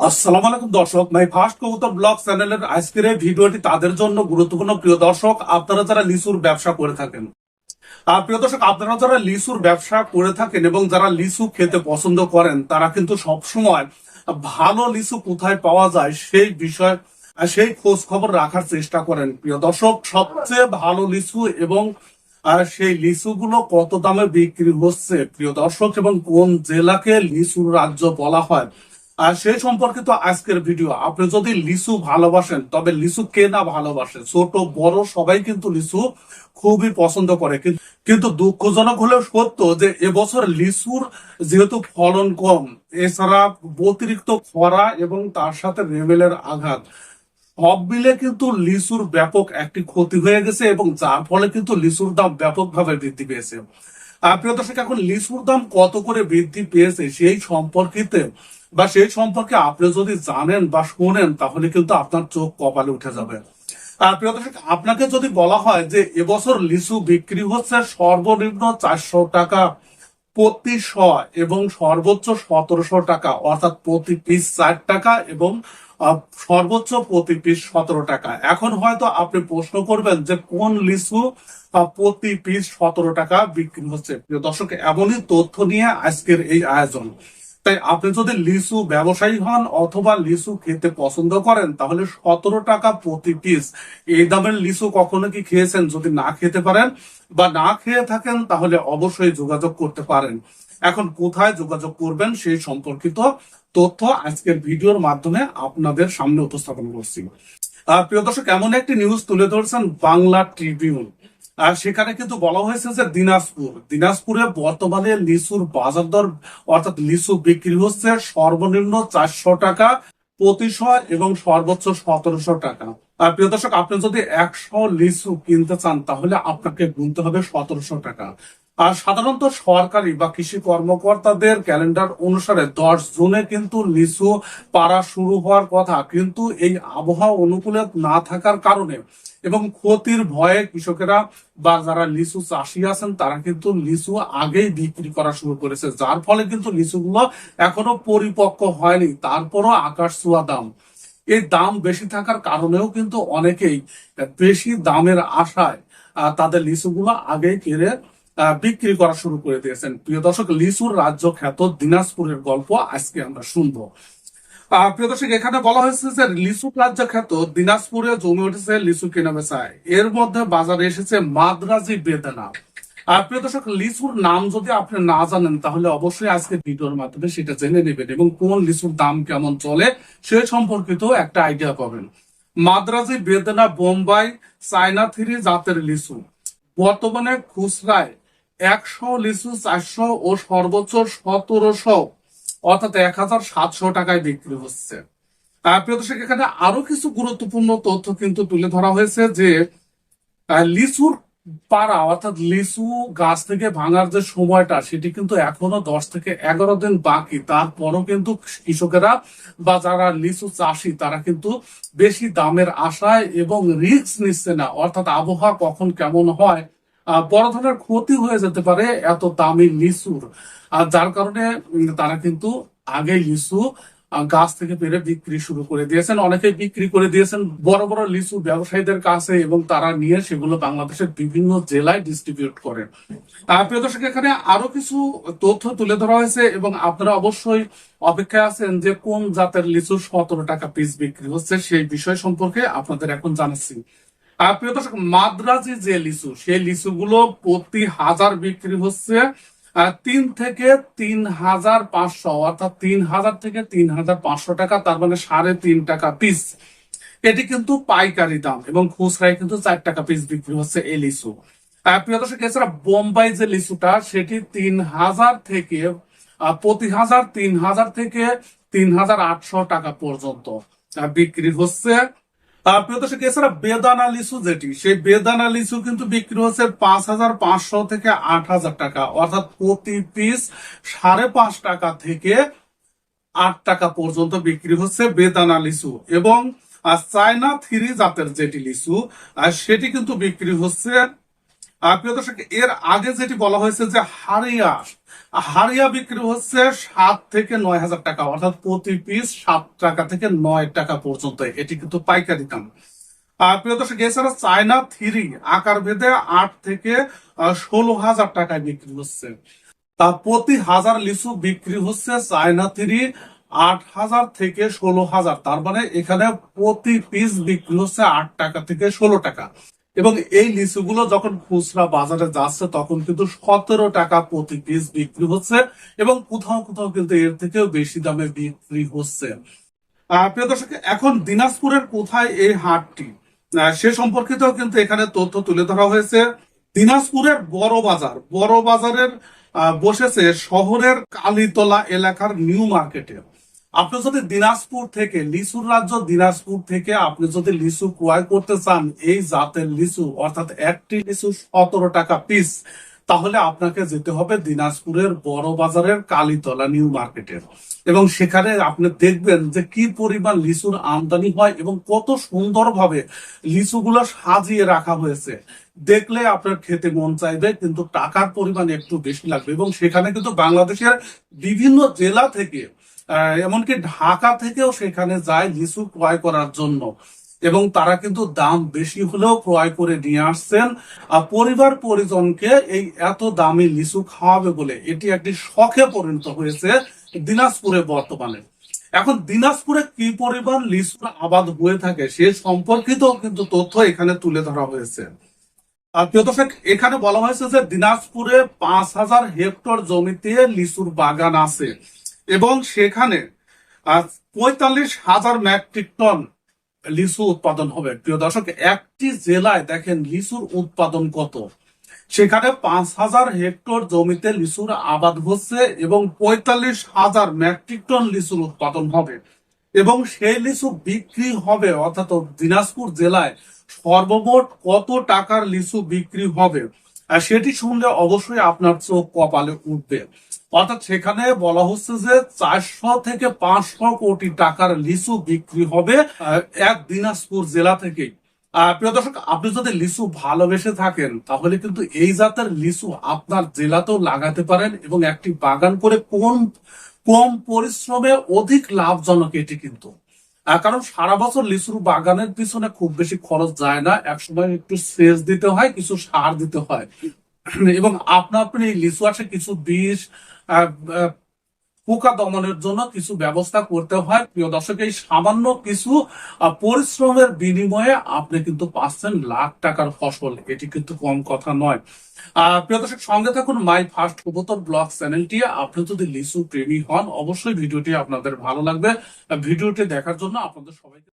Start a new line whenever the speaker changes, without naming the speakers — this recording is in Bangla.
আসসালামু আলাইকুম দর্শক, মাই ফার্স্ট কবুতর ব্লগ চ্যানেলের আজকের এই ভিডিওটি তাদের জন্য গুরুত্বপূর্ণ। প্রিয় দর্শক, আপনারা যারা লিচুর ব্যবসা করে থাকেন, আর প্রিয় দর্শক, আপনারা যারা লিচুর ব্যবসা করে থাকেন এবং যারা লিচু খেতে পছন্দ করেন, তারা কিন্তু সবসময় ভালো লিচু কোথায় পাওয়া যায় সেই বিষয়, সেই খোঁজ খবর রাখার চেষ্টা করেন। প্রিয় দর্শক, সবচেয়ে ভালো লিচু এবং সেই লিচুগুলো কত দামে বিক্রি হচ্ছে? প্রিয় দর্শক, এবং কোন জেলাকে লিচুর রাজ্য বলা হয়? আর সেই সম্পর্কিত আজকের ভিডিও আপনি যদি লিচু ভালোবাসেন, তবে লিচু কে না ভালোবাসে? ছোট, বড়, সবাই কিন্তু লিচু খুবই পছন্দ করে। কিন্তু- দুঃখজনক হলেও সত্য যে, এবছর লিচুর যেহেতু ফলন কম, এছাড়া অতিরিক্ত খরা এবং তার সাথে রেবেলের আঘাত, সব মিলে কিন্তু লিচুর ব্যাপক একটি ক্ষতি হয়ে গেছে এবং যার ফলে কিন্তু লিচুর দাম ব্যাপকভাবে বৃদ্ধি পেয়েছে। প্রিয় দর্শক এখন লিচুর দাম কত করে বৃদ্ধি পেয়েছে সেই সম্পর্কিতে বা সেই সম্পর্কে আপনি যদি জানেন বা শোনেন, তাহলে কিন্তু আপনার চোখ কপালে উঠে যাবে। আর প্রিয় দর্শক, আপনাকে যদি বলা হয় যে এবছর লিচু বিক্রি হচ্ছে সর্বনিম্ন চারশো টাকা প্রতি শ এবং সর্বোচ্চ সতেরোশো টাকা, অর্থাৎ প্রতি পিস চার টাকা এবং সর্বোচ্চ প্রতি পিস সতেরো টাকা। এখন হয়তো আপনি প্রশ্ন করবেন যে কোন লিচু প্রতি পিস সতেরো টাকা বিক্রি হচ্ছে? দর্শক, এমনই তথ্য নিয়ে আজকের এই আয়োজন। তাই আপনি যদি লিচু ব্যবসায়ী হন অথবা লিচু খেতে পছন্দ করেন, তাহলে সতেরো টাকা প্রতি পিস এই দামের লিচু কখনো কি খেয়েছেন যদি না খেতে পারেন বা না খেয়ে থাকেন, তাহলে অবশ্যই যোগাযোগ করতে পারেন। এখন কোথায় যোগাযোগ করবেন সেই সম্পর্কিত তথ্য আজকের ভিডিওর মাধ্যমে আপনাদের সামনে উপস্থাপন করছি। প্রিয় দর্শক, এমন একটি নিউজ তুলে ধরছেন বাংলা ট্রিবিউন আর সেখানে কিন্তু বলা হয়েছে যে দিনাজপুর, দিনাজপুরে বর্তমানে লিচুর বাজার দর, অর্থাৎ লিচু বিক্রি হচ্ছে সর্বনিম্ন চারশো টাকা প্রতিশ এবং সর্বোচ্চ সতেরোশো টাকা। আর প্রিয় দর্শক, আপনি যদি একশো লিচু কিনতে চান, তাহলে আপনাকে গুনতে হবে সতেরোশো টাকা। আর সাধারণত সরকারি বা কৃষি কর্মকর্তাদের ক্যালেন্ডার অনুসারে দশ জুনে কিন্তু লিচু পাড়া শুরু হওয়ার কথা। কিন্তু এই আবহাওয়া অনুকূলে না থাকার কারণে এবং ক্ষতির ভয়ে কৃষকেরা বা যারা লিচু চাষি আছেন, তারা কিন্তু লিচু আগেই বিক্রি করা শুরু করেছে। যার ফলে কিন্তু লিচুগুলো এখনও পরিপক্ক হয়নি। তারপরও আকাশ ছোঁয়া দাম। এই দাম বেশি থাকার কারণেও কিন্তু অনেকেই বেশি দামের আশায় তাদের লিচুগুলো আগেই কেড়ে বিক্রি করা শুরু করে দিয়েছেন। প্রিয় দর্শক, লিচুর রাজ্য খ্যাত দিনাজপুরের গল্প আজকে আমরা শুনব। প্রিয় দর্শক, এখানে বলা হয়েছে যে লিচু রাজ্য খ্যাত দিনাজপুরে জমে উঠেছে লিচু কেনা বেচায়। এর মধ্যে বাজারে এসেছে মাদ্রাজি বেদানা। প্রিয় দর্শক, লিচুর নাম যদি আপনি না জানেন, তাহলে অবশ্যই আজকে ভিডিওর মাধ্যমে সেটা জেনে নেবেন এবং কোন লিচুর দাম কেমন চলে সে সম্পর্কিত একটা আইডিয়া পাবেন। মাদ্রাজি বেদনা বোম্বাই চায়না থ্রি জাতের লিচু। বর্তমানে খুচরায় একশো লিচু চারশো ও সর্বোচ্চ সতেরোশো, অর্থাৎ এক হাজার সাতশো টাকায় বিক্রি হচ্ছে। প্রিয় দর্শক, এখানে আরও কিছু গুরুত্বপূর্ণ তথ্য কিন্তু তুলে ধরা হয়েছে যে লিচুর পাড়া, অর্থাৎ লিচু গাছ থেকে ভাঙার যে সময়টা, সেটি কিন্তু এখনও দশ থেকে এগারো দিন বাকি। তারপরও কিন্তু কৃষকেরা বা যারা লিচু চাষি, তারা কিন্তু বেশি দামের আশায় এবং রিস্ক নিচ্ছে না। অর্থাৎ আবহাওয়া কখন কেমন হয় বড় ধরনের ক্ষতি হয়ে যেতে পারে এত দামি লিচুর আর যার কারণে তারা কিন্তু আগে লিচু গাছ থেকে পেরে বিক্রি শুরু করে দিয়েছেন। অনেকে বিক্রি করে দিয়েছেন বড় বড় লিচু ব্যবসায়ীদের কাছে এবং তারা নিয়ে সেগুলো বাংলাদেশের বিভিন্ন জেলায় ডিস্ট্রিবিউট করে আহ, প্রিয় দর্শক এখানে আরও কিছু তথ্য তুলে ধরা হয়েছে এবং আপনারা অবশ্যই অপেক্ষায় আছেন যে কোন জাতের লিচু সতেরো টাকা পিস বিক্রি হচ্ছে সেই বিষয় সম্পর্কে আপনাদের এখন জানাচ্ছি। প্রিয় দর্শক, মাদ্রাজি যে লিচু, সেই লিচুগুলো প্রতি হাজার বিক্রি হচ্ছে তিন থেকে তিন হাজার পাঁচশো, অর্থাৎ তিন হাজার থেকে তিন হাজার পাঁচশো টাকা, তার মানে সাড়ে তিন টাকা পিস এটি কিন্তু পাইকারি দাম এবং খুচরায় কিন্তু চার টাকা পিস বিক্রি হচ্ছে এই লিচু। প্রিয় দর্শক, এছাড়া বোম্বাই যে লিচুটা, সেটি তিন হাজার থেকে প্রতি হাজার তিন হাজার থেকে তিন হাজার আটশো টাকা পর্যন্ত বিক্রি হচ্ছে। প্রিয় দর্শক, এছাড়া বেদানা লিচু যেটি, সেই বেদানা লিচু কিন্তু বিক্রি হচ্ছে পাঁচ হাজার পাঁচশো থেকে আট হাজার টাকা। অর্থাৎ প্রতি পিস সাড়ে পাঁচ টাকা থেকে আট টাকা পর্যন্ত বিক্রি হচ্ছে বেদানা লিচু। এবং চায়না থ্রি জাতের যেটি লিচু সেটি কিন্তু বিক্রি হচ্ছে প্রিয় দর্শক, এর আগে যেটি বলা হয়েছে যে হারিয়া হারিয়া বিক্রি হচ্ছে সাত থেকে নয় হাজার টাকা, অর্থাৎ প্রতি পিস সাত টাকা থেকে নয় টাকা পর্যন্ত। এটি কিন্তু পাইকারি দাম। আর প্রিয় দর্শক, এছাড়া চায়না থ্রি আকার ভেদে আট থেকে ষোলো হাজার টাকায় বিক্রি হচ্ছে। তা প্রতি হাজার লিচু বিক্রি হচ্ছে চায়না থ্রি আট হাজার থেকে ষোলো হাজার। তার মানে এখানে প্রতি পিস বিক্রি হচ্ছে আট টাকা থেকে ষোলো টাকা। এবং এই লিচুগুলো যখন খুচরা বাজারে যাচ্ছে, তখন কিন্তু সতেরো টাকা প্রতি পিস বিক্রি হচ্ছে এবং কোথাও কোথাও কিন্তু এর থেকেও বেশি দামে বিক্রি হচ্ছে। প্রিয় দর্শক, এখন দিনাজপুরের কোথায় এই হাটটি? সে সম্পর্কিত কিন্তু এখানে তথ্য তুলে ধরা হয়েছে। দিনাজপুরের বড় বাজার বড় বাজারের বসেছে শহরের কালীতলা এলাকার নিউ মার্কেটে। আপনি যদি দিনাজপুর থেকে লিচুর রাজ্য দিনাজপুর থেকে আপনি যদি লিচু ক্রয় করতে চান, এই জাতের লিচু অর্থাৎ একটি লিচু সতেরো টাকা পিস তাহলে আপনাকে যেতে হবে দিনাজপুরের বড় বাজারের কালীতলা নিউ মার্কেটের এবং সেখানে আপনি দেখবেন যে কি পরিমাণ লিচুর আমদানি হয় এবং কত সুন্দরভাবে লিচুগুলো সাজিয়ে রাখা হয়েছে। দেখলে আপনার খেতে মন চাইবে, কিন্তু টাকার পরিমাণ একটু বেশি লাগবে। এবং সেখানে কিন্তু বাংলাদেশের বিভিন্ন জেলা থেকে এমনকি ঢাকা থেকেও সেখানে যায় লিচু ক্রয় করার জন্য। এবং তারা কিন্তু দাম বেশি হলেও ক্রয় করে নিয়ে আসছেন। পরিবার পরিজনকে এই এত দামি লিচু খাওয়াবে বলে এটি একটি শখে পরিণত হয়েছে দিনাজপুরে বর্তমানে। এখন দিনাজপুরে কি পরিমাণ লিচু আবাদ হয়ে থাকে সে সম্পর্কিত কিন্তু তথ্য এখানে তুলে ধরা হয়েছে। এখানে বলা হয়েছে যে দিনাজপুরে পাঁচ হাজার হেক্টর জমিতে লিচুর বাগান আছে। এবং সেখানে পঁয়তাল্লিশ হাজার মেট্রিক টন লিচু উৎপাদন হবে। প্রিয় দর্শক, একটি জেলায় দেখেন লিচুর উৎপাদন কত। সেখানে পাঁচ হাজার হেক্টর জমিতে লিচুর আবাদ হচ্ছে এবং পঁয়তাল্লিশ হাজার মেট্রিক টন লিচুর উৎপাদন হবে। এবং সেই লিচু বিক্রি হবে, অর্থাৎ দিনাজপুর জেলায় সর্বমোট কত টাকার লিচু বিক্রি হবে? সেটি শুনলে অবশ্যই আপনার চোখ কপালে উঠবে। অর্থাৎ সেখানে বলা হচ্ছে যে চারশো থেকে পাঁচশো কোটি টাকার লিচু বিক্রি হবে এক দিনাজপুর জেলা আহ, প্রিয় দর্শক আপনি যদি লিচু ভালোবেসে থাকেন তাহলে কিন্তু এই জাতের লিচু আপনার জেলাতেও লাগাতে পারেন এবং একটি বাগান করে কম কম পরিশ্রমে অধিক লাভজনক এটি কিন্তু। কারণ সারা বছর লিচুর বাগানের পিছনে খুব বেশি খরচ যায় না। একসময় একটু সেচ দিতে হয় কিছু সার দিতে হয়। এবং আপনা আপনি লিচু আছে কিছু আহ, পোকা দমনের জন্য কিছু ব্যবস্থা করতে হয়। প্রিয় দর্শক, এই সামান্য কিছু পরিশ্রমের বিনিময়ে আপনি কিন্তু পাচ্ছেন লাখ টাকার ফসল। এটি কিন্তু কম কথা নয়। প্রিয় দর্শক, সঙ্গে থাকুন মাই ফার্স্ট কবুতর ব্লগ চ্যানেলটি। আপনি যদি লিচু প্রেমী হন, অবশ্যই ভিডিওটি আপনাদের ভালো লাগবে। ভিডিওটি দেখার জন্য আপনাদের সবাইকে